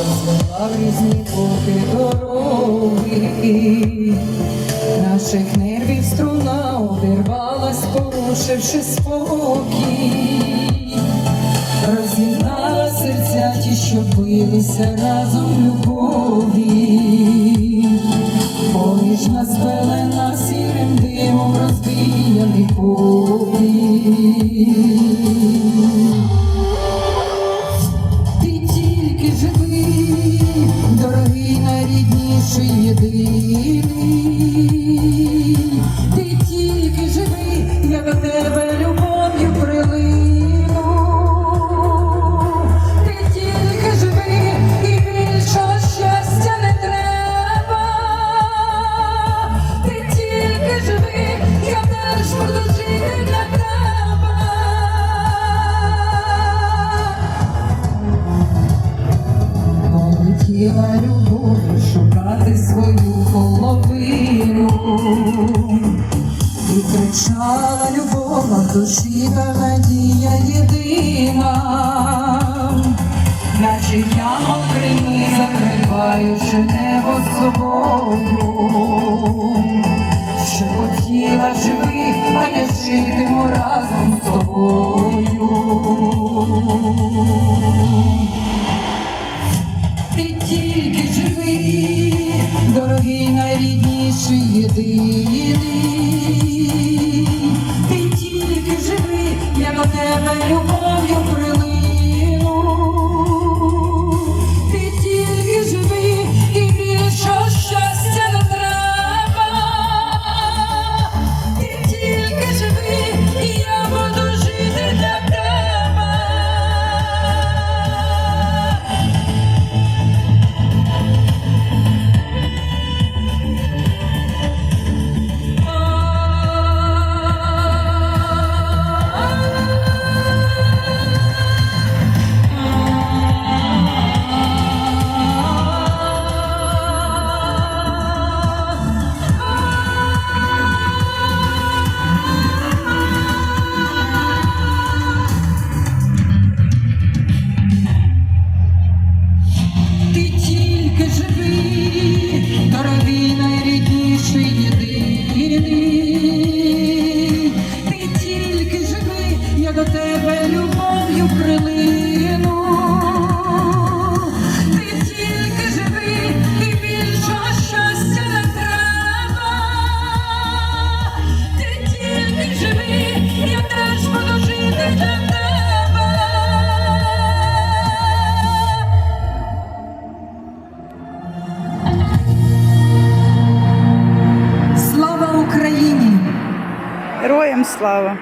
розвела в різні боки дороги, наших нервів струна обірвалась, порушивши спокій, розігнала серця ті, що билися разом в любові, поміж нас пелена сірим димом розбіяний полі. Полетіла любов шукати свою половину. І кричала любов, в душі та надія єдина, наче ямо крими закриваючи небо собою, що хотіла живи, а я житиму разом з тобою. Тільки живий, дорогий найрідніший єдиний. До тебе любов'ю прилину. Ти тільки живий, і більшого щастя не треба. Ти тільки живий, я теж буду жити для тебе. Слава Україні! Героям слава!